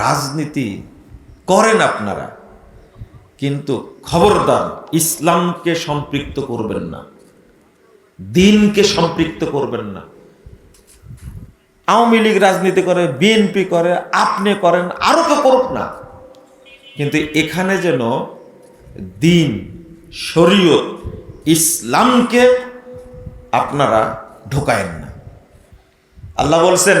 রাজনীতি করেন আপনারা, কিন্তু খবরদার ইসলামকে সম্পৃক্ত করবেন না, দিনকে সম্পৃক্ত করবেন না। আওয়ামী লীগ রাজনীতি করে বিএনপি করে, আপনি করেন, আরও তো করুক না। কিন্তু এখানে যেন দিন, শরীয়ত, ইসলামকে আপনারা ঢোকায়েন না। আল্লাহ বলছেন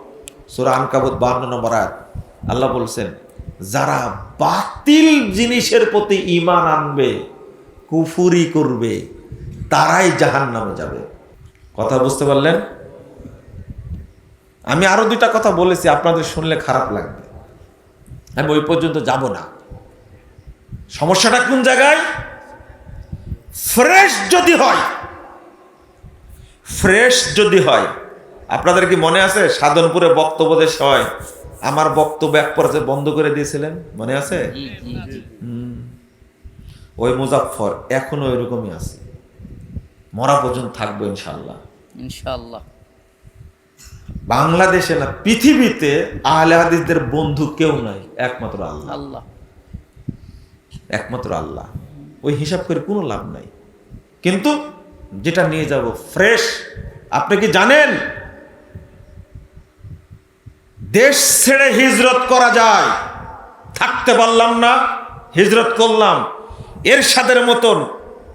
সূরা আনকাবুত 52 নম্বর আয়াত। আল্লাহ বলছেন, যারা বাতিল জিনিসের প্রতি ঈমান আনবে, কুফুরি করবে, তারাই জাহান্নামে যাবে। কথা বুঝতে পারলেন? আমি আরও দুইটা কথা বলেছি, আপনাদের শুনলে খারাপ লাগবে। আমি ওই পর্যন্ত যাব না। সমস্যাটা কোন জায়গায়? ফ্রেশ যদি হয়, ফ্রেশ যদি হয় আপনাদের কি মনে আছে? সাধনপুরে বক্তব্য দেশ হয় আমার বক্তব্য এক পর্যায়ে বন্ধ করে দিয়েছিলেন? মনে আছে। ওই মুজাফফর এখনও ওইরকমই আছে। মরা পর্যন্ত থাকব ইনশাল্লাহ ইনশাআল্লাহ। বাংলাদেশে না পৃথিবীতে আহলে হাদিসদের বন্ধু কেউ নাই একমাত্র আল্লাহ। আল্লাহ। একমাত্র আল্লাহ। ওই হিসাব করে কোনো লাভ নাই। কিন্তু যেটা নিয়ে যাব ফ্রেশ। আপনি কি জানেন? দেশ ছেড়ে হিজরত করা যায়। থাকতে পারলাম না, হিজরত করলাম। এরশাদের মতন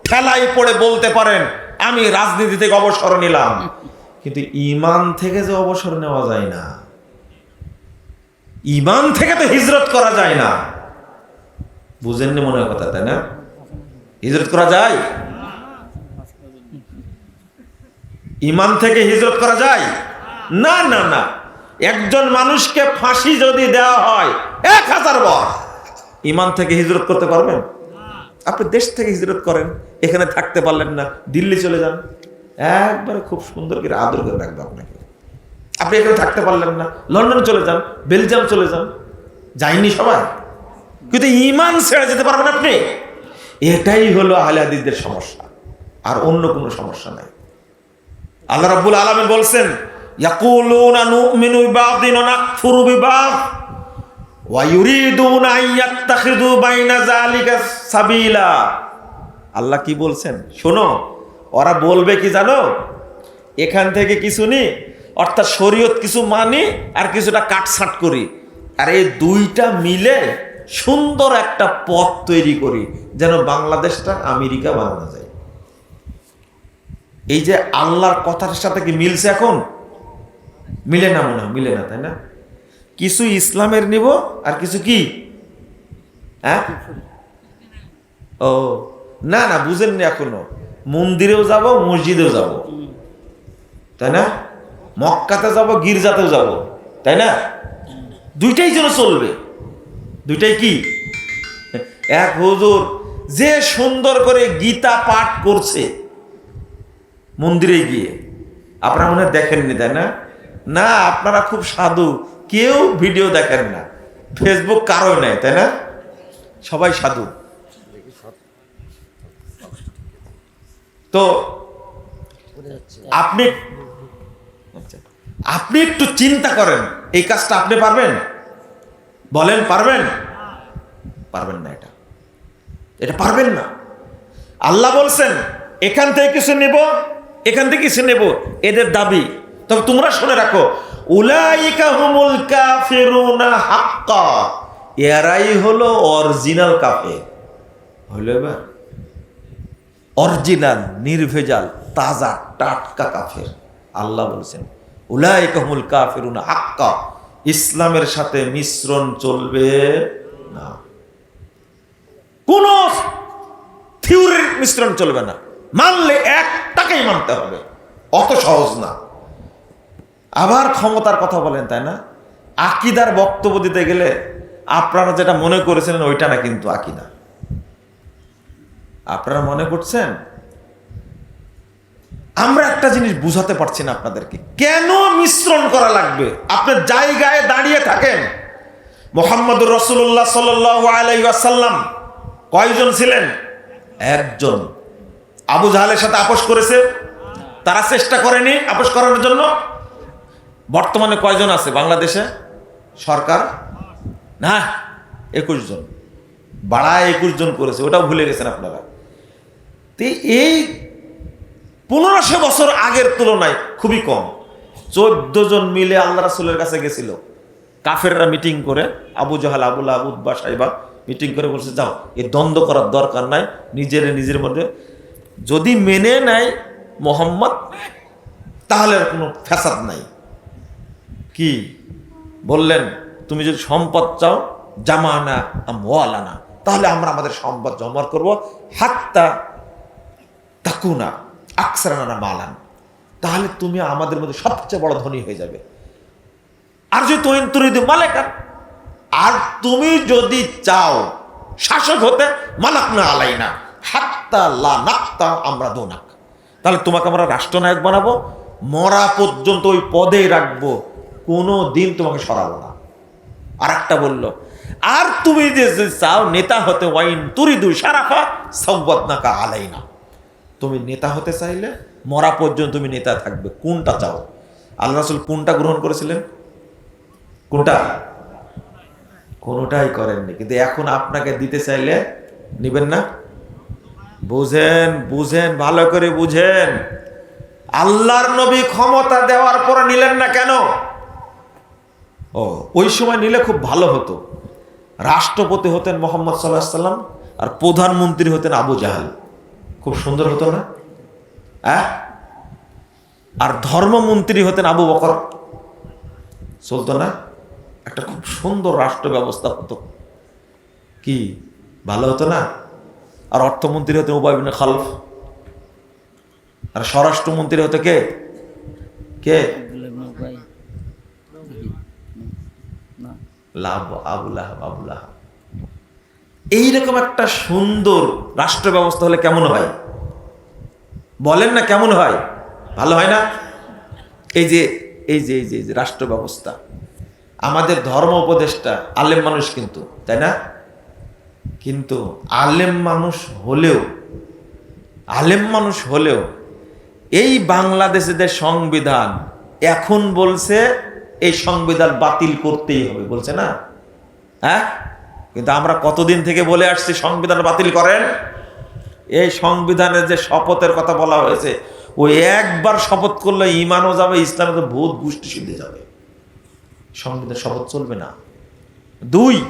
ঠেলাই পড়ে বলতে পারেন, আমি রাজনীতি থেকে অবসর নিলাম। কিন্তু ইমান থেকে যে অবসর নেওয়া যায় না। ইমান থেকে তো হিজরত করা যায় না। বুঝেননি মনে হয় কথা তাই না? হিজরত করা যায়? ইমান থেকে হিজরত করা যায়? না না না। একজন মানুষকে ফাঁসি যদি দেওয়া হয়, এক হাজার বার। ইমান থেকে হিজরত করতে পারবেন? আপনি দেশ থেকে হিজরত করেন, এখানে থাকতে পারলেন না, দিল্লি চলে যান। একবারে খুব সুন্দর করে আদর করে রাখবে আপনাকে। আপনি এখানে থাকতে পারলেন না, লন্ডন চলে যান, বেলজিয়াম চলে যান যায়নি সবাই। কিন্তু ইমান ছেড়ে যেতে পারবেন আপনি। এটাই হলো আহলে সমস্যা, আর অন্য কোনো সমস্যা নাই। আল্লাহ রাব্বুল আলামিন বলছেন সাবিলা। আল্লাহ কি বলছেন? শোনো, ওরা বলবে কি জানো? এখান থেকে কিছু নি, অর্থাৎ শরীয়ত কিছু মানি আর কিছুটা কাটছাট করি। আর এই দুইটা মিলে সুন্দর একটা পথ তৈরি করি, যেন বাংলাদেশটা আমেরিকা বানানো যায়। এই যে আল্লাহর কথার সাথে কি মিলছে এখন? মিলে না মনে মিলে না, তাই না? কিছু ইসলামের নিব আর কিছু কি? হ্যাঁ? ও, না না, বুঝেননি এখনও। মন্দিরেও যাব, মসজিদেও যাব। তাই না? মক্কাতে যাব, গির্জাতেও যাব। তাই না? দুইটাই যেন চলবে। দুইটাই কি? এক হুজুর যে সুন্দর করে গীতা পাঠ করছে মন্দিরে গিয়ে। আপনারা মনে দেখেননি, তাই না? না, আপনারা খুব সাধু। কেউ ভিডিও দেখেন না। ফেসবুক কারও নেই, তাই না? সবাই সাধু। তো আপনি আপনি একটু চিন্তা করেন, এই কাজটা আপনি পারবেন? বলেন, পারবেন? পারবেন না এটা। এটা পারবেন না। আল্লাহ বলছেন, এখান থেকে কিছু নেব, এখান থেকে কিছু নেব। এদের দাবি তবে তোমরা শুনে রাখো, উলাইকা হুমুল কাফিরুনা হাক্কা। এরাই হলো অরিজিনাল কাফের। হলো এবার? অরিজিনাল, নির্ভেজাল, তাজা, টাটকা কাফের। আল্লাহ বলছেন, উলাইকা হুমুল কাফিরুনা হাক্কা। ইসলামের সাথে মিশ্রণ চলবে না। কোন থিওরির মিশ্রণ চলবে না। মানলে একটাকেই মানতে হবে। অত সহজ না। আবার ক্ষমতার কথা বলেন, তাই না? আকিদার বক্তব্য দিতে গেলে আপনারা যেটা মনে করেছিলেন ওইটা না কিন্তু আকিদা। আপনারা মনে করছেন? আমরা একটা জিনিস বুঝাতে পারছি না আপনাদেরকে। কেন মিশ্রণ করা লাগবে? আপনার জায়গায় দাঁড়িয়ে থাকেন। মোহাম্মদুর রসুল্লাহ সাল্লাম কয়জন ছিলেন? একজন। আবু জাহালের সাথে আপোষ করেছে? তারা চেষ্টা করেনি আপোষ করানোর জন্য? বর্তমানে কয়জন আছে বাংলাদেশে? সরকার? না, একুশ জন। বাড়ায় একুশ জন করেছে, ওটাও ভুলে গেছেন আপনারা। তো এই পনেরোশো বছর আগের তুলনায় খুবই কম। চোদ্দ জন মিলে আল্লাহ রাসুলের কাছে গেছিল। কাফেররা মিটিং করে, আবু জাহাল আবুল আবুদ্বা সাহেবা মিটিং করে বলছে, যাও এই দ্বন্দ্ব করার দরকার নাই, নিজের নিজের মধ্যে। যদি মেনে নেয় মোহাম্মদ, তাহলে কোনো ফ্যাসাদ নাই। কি? বললেন, তুমি যদি সম্পদ চাও, জামানা ওয়ালানা তাহলে আমরা আমাদের সম্পদ জমা করব, হাত্তা তাকুনা আকসারানা মালান। তাহলে তুমি আমাদের মধ্যে সবচেয়ে বড় ধনী হয়ে যাবে। আর যদি তুমি যদি মালেকান, আর তুমি যদি চাও শাসক হতে মালাক না আলাই না হাত্তা লা নাক্তা আমরা দোনাক। তাহলে তোমাকে আমরা রাষ্ট্রনায়ক বানাবো, মরা পর্যন্ত ওই পদে রাখব। কোনো দিন তোমাকে সরাবো না। আর একটা বলল, আর তুমি যে চাও নেতা হতে ওয়াইন তুরিদু সারাফা সৌবদনাকা আলাই না তুমি নেতা হতে চাইলে মরা পর্যন্ত তুমি নেতা থাকবে। কোনটা চাও? আল্লাহ রাসুল কোনটা গ্রহণ করেছিলেন? কোনটা? কোনোটাই করেননি। কিন্তু এখন আপনাকে দিতে চাইলে নিবেন না? বুঝেন বুঝেন, ভালো করে বুঝেন। আল্লাহর নবী ক্ষমতা দেওয়ার পরে নিলেন না কেন? ও, ওই সময় নিলে খুব ভালো হতো। রাষ্ট্রপতি হতেন মোহাম্মদ সাল্লাহ সাল্লাম আর প্রধানমন্ত্রী হতেন আবু জাহাল। খুব সুন্দর হতো না? হ্যাঁ আর ধর্মমন্ত্রী হতেন আবু বকর। চলতো না? একটা খুব সুন্দর রাষ্ট্র ব্যবস্থা হতো। কি? ভালো হতো না? আর অর্থমন্ত্রী হতেন উবাইবিন খালফ। আর স্বরাষ্ট্রমন্ত্রী হতো কে? কে? লাভ আবুল্লাহ আবুল্লাহ এইরকম একটা সুন্দর রাষ্ট্র ব্যবস্থা হলে কেমন হয়? বলেন না কেমন হয়? ভালো হয় না? এই যে এই যে এই যে রাষ্ট্র ব্যবস্থা আমাদের ধর্ম উপদেষ্টা আলেম মানুষ কিন্তু, তাই না? কিন্তু আলেম মানুষ হলেও, আলেম মানুষ হলেও এই বাংলাদেশের সংবিধান এখন বলছে এই সংবিধান বাতিল করতেই হবে, বলছে না? হ্যাঁ? কিন্তু আমরা কতদিন থেকে বলে আসছি সংবিধান বাতিল করেন? এই সংবিধানের যে শপথের কথা বলা হয়েছে, ওই একবার শপথ করলে ইমানও যাবে, ইসলামে তো ভূত গোষ্ঠী সিদ্ধে যাবে। সংবিধান শপথ চলবে না। দুই,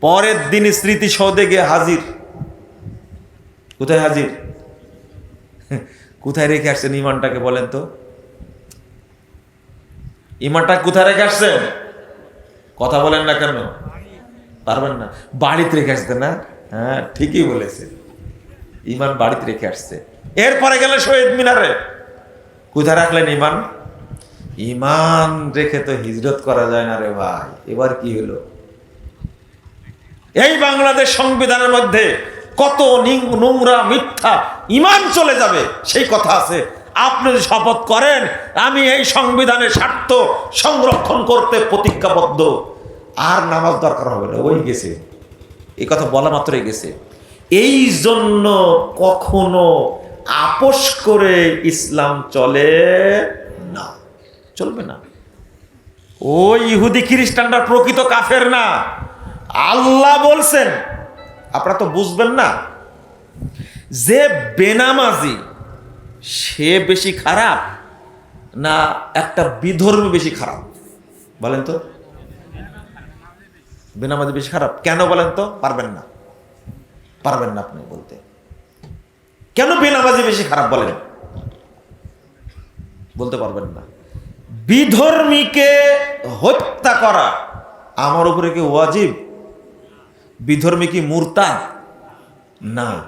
পরের দিন স্মৃতিসৌধে গিয়ে হাজির। কোথায় হাজির? কোথায় রেখে আসছেন ইমানটাকে বলেন তো? ইমানটা কোথায় রেখে আসছেন? কথা বলেন না কেন? পারবেন না। বাড়িতে রেখে আসতে না? হ্যাঁ ঠিকই বলেছে ইমান বাড়িতে রেখে আসছে। এরপরে গেলে শহীদ মিনারে। কোথায় রাখলেন ইমান? ইমান রেখে তো হিজরত করা যায় না রে ভাই। এবার কি হলো? এই বাংলাদেশ সংবিধানের মধ্যে কত নোংরা মিথ্যা ইমান চলে যাবে, সেই কথা আছে। আপনি যদি শপথ করেন, আমি এই সংবিধানের স্বার্থ সংরক্ষণ করতে প্রতিজ্ঞাবদ্ধ। আর নামাজ দরকার হবে না, ওই গেছে। এই কথা বলা মাত্রই গেছে। এই জন্য কখনো আপোষ করে ইসলাম চলে না, চলবে না। ওই ইহুদি খ্রিস্টানরা প্রকৃত কাফের না। আল্লাহ বলছেন, আপনারা তো বুঝবেন না, যে বেনামাজি সে বেশি খারাপ না একটা বিধর্মী বেশি খারাপ? বলেন তো। বেনামাজি বেশি খারাপ? কেন বলেন তো? পারবেন না। পারবেন না আপনি বলতে। কেন বেনামাজি বেশি খারাপ বলেন? বলতে পারবেন না। বিধর্মীকে হত্যা করা আমার উপরে কি ওয়াজিব? বিধর্মী কি মূর্তা না।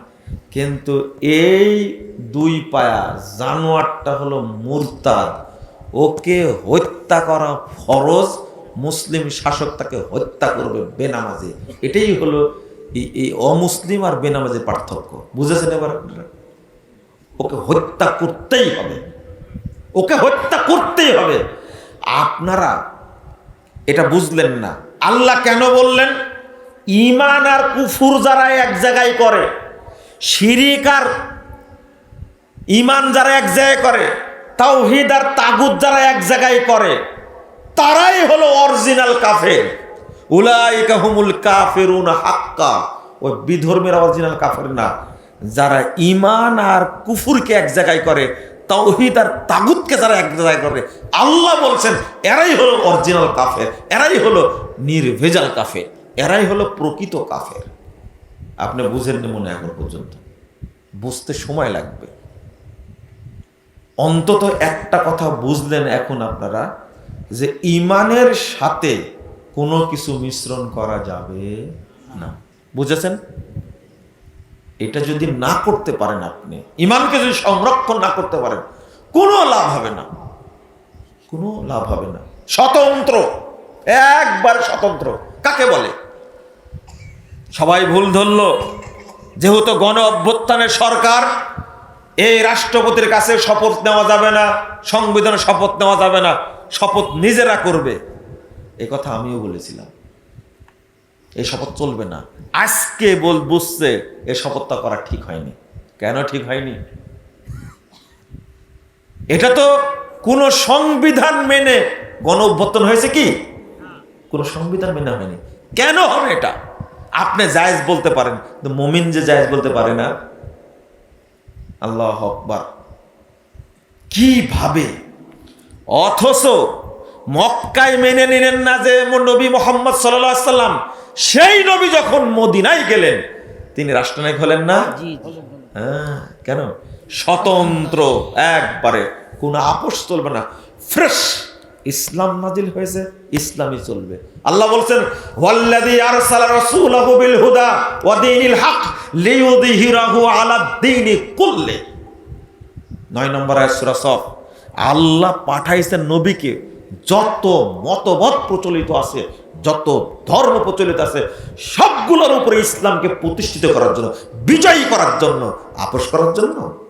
কিন্তু এই দুই পায়া। জানোয়ারটা হলো মুরতাদ। ওকে হত্যা করা ফরজ। মুসলিম শাসক তাকে হত্যা করবে বেনামাজি। এটাই হলো এই- অমুসলিম আর বেনামাজির পার্থক্য। বুঝেছেন এবার আপনারা? ওকে হত্যা করতেই হবে। ওকে হত্যা করতেই হবে। আপনারা এটা বুঝলেন না। আল্লাহ কেন বললেন, ইমান আর কুফুর যারা এক জায়গায় করে, শিরিক আর ইমান যারা এক জায়গায় করে, তাওহিদ আর তাগুদ যারা এক জায়গায় করে, তারাই হলো অরিজিনাল কাফের। উলাইকা হুমুল কাফেরুন হাক্কা। ওই বিধর্মের অরিজিনাল কাফের না। যারা ইমান আর কুফুরকে এক জায়গায় করে, তাওহিদ আর তাগুদকে যারা এক জায়গায় করে, আল্লাহ বলছেন, এরাই হলো অরিজিনাল কাফের, এরাই হলো নির্ভেজাল কাফের, এরাই হলো প্রকৃত কাফের। আপনি বুঝেননি মনে এখন পর্যন্ত? বুঝতে সময় লাগবে। অন্তত একটা কথা বুঝলেন এখন আপনারা, যে ইমানের সাথে কোনো কিছু মিশ্রণ করা যাবে না। বুঝেছেন? এটা যদি না করতে পারেন আপনি, ইমানকে যদি সংরক্ষণ না করতে পারেন, কোনো লাভ হবে না। কোনো লাভ হবে না। স্বতন্ত্র, একবার স্বতন্ত্র। কাকে বলে? সবাই ভুল ধরল। যেহেতু গণ অভ্যুত্থানের সরকার এই রাষ্ট্রপতির কাছে শপথ নেওয়া যাবে না, সংবিধানে শপথ নেওয়া যাবে না, শপথ নিজেরা করবে। এই কথা আমিও বলেছিলাম। এই শপথ চলবে না। আজকে বল বুঝছে, এ শপথটা করা ঠিক হয়নি। কেন ঠিক হয়নি? এটা তো কোনো সংবিধান মেনে গণ অভ্যর্থন হয়েছে কি? কোনো সংবিধান মেনে হয়নি। কেন হবে এটা? আপনি জায়েজ বলতে পারেন। মমিন যে জায়েজ বলতে পারে না আল্লাহ আকবার। কীভাবে? অথচ মক্কায় মেনে নিলেন না যে নবী মোহাম্মদ সাল্লাম সেই নবী যখন মদিনায় গেলেন তিনি রাষ্ট্রনায়ক হলেন না? হ্যাঁ কেন? স্বতন্ত্র একবারে কোনো আপোষ চলবে না। ফ্রেশ। ইসলাম নাজিল হয়েছে, ইসলামই চলবে। আল্লাহ বলছেন, ওয়াল্লাযী হুদা ওয়া নম্বর আল্লাহ পাঠাইছেন নবীকে, যত মতবাদ প্রচলিত আছে, যত ধর্ম প্রচলিত আছে, সবগুলোর উপরে ইসলামকে প্রতিষ্ঠিত করার জন্য, বিজয়ী করার জন্য, আপোষ করার জন্য।